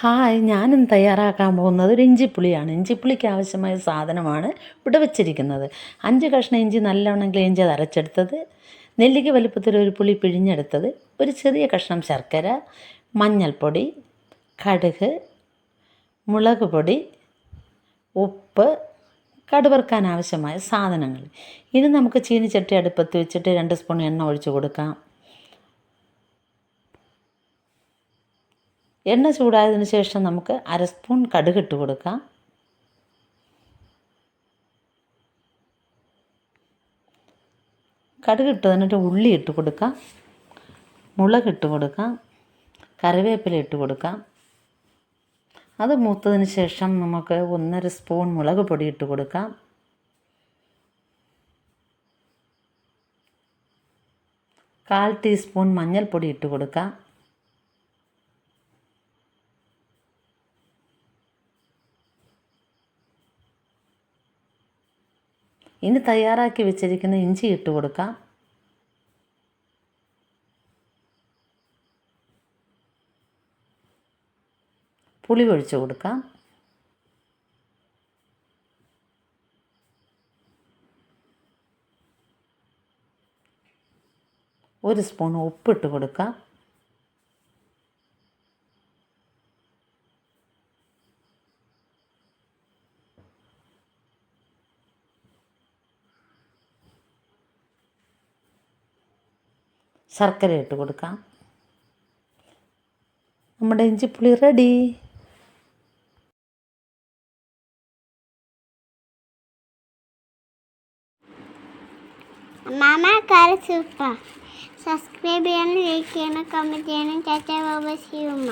Hi ഞാനും തയ്യാറാക്കാൻ പോകുന്നത് ഒരു ഇഞ്ചിപ്പുളിയാണ്. ഇഞ്ചിപ്പുളിക്ക് ആവശ്യമായ സാധനമാണ് ഇവിടെ വെച്ചിരിക്കുന്നത്. അഞ്ച് കഷ്ണം ഇഞ്ചി നല്ലവണ്ണം ക്ലീൻ ചെയ്ത് അരച്ചെടുത്തത്. നെല്ലിക്ക വലുപ്പത്തിൽ ഒരു പുളി പിഴിഞ്ഞെടുത്തത്. ഒരു ചെറിയ കഷ്ണം ശർക്കര മഞ്ഞൾപ്പൊടി കടുക് മുളക് പൊടി ഉപ്പ് കടുവറുക്കാൻ ആവശ്യമായ സാധനങ്ങൾ. ഇനി നമുക്ക് ചീനിച്ചട്ടി അടുപ്പത്ത് വെച്ചിട്ട് രണ്ട് സ്പൂൺ എണ്ണ ഒഴിച്ച് കൊടുക്കാം. എണ്ണ ചൂടായതിനു ശേഷം നമുക്ക് അര സ്പൂൺ കടുക് ഇട്ട് കൊടുക്കാം. കടുക് ഇട്ട് എന്നിട്ട് ഉള്ളി ഇട്ട് കൊടുക്കാം. മുളക് ഇട്ട് കൊടുക്കാം. കറിവേപ്പില ഇട്ട് കൊടുക്കാം. അത് മൂത്തതിന് ശേഷം നമുക്ക് ഒന്നര സ്പൂൺ മുളക് പൊടി ഇട്ട് കൊടുക്കാം. കാൽ ടീസ്പൂൺ മഞ്ഞൾപ്പൊടി ഇട്ട് കൊടുക്കാം. ഇനി തയ്യാറാക്കി വെച്ചിരിക്കുന്ന ഇഞ്ചി ഇട്ട് കൊടുക്കാം. പുളി ഒഴിച്ച് കൊടുക്കാം. ഒരു സ്പൂൺ ഉപ്പിട്ട് കൊടുക്കാം. ശർക്കര ഇട്ട് കൊടുക്കാം. നമ്മുടെ ഇഞ്ചിപ്പുളി റെഡി മാമ കാല സൂപ്പർ സബ്സ്ക്രൈബ് ചെയ്യണം ലൈക്ക് ചെയ്യണം കമന്റ് ചെയ്യണം ചാച്ചാ ബാബ ശിവമ്മ.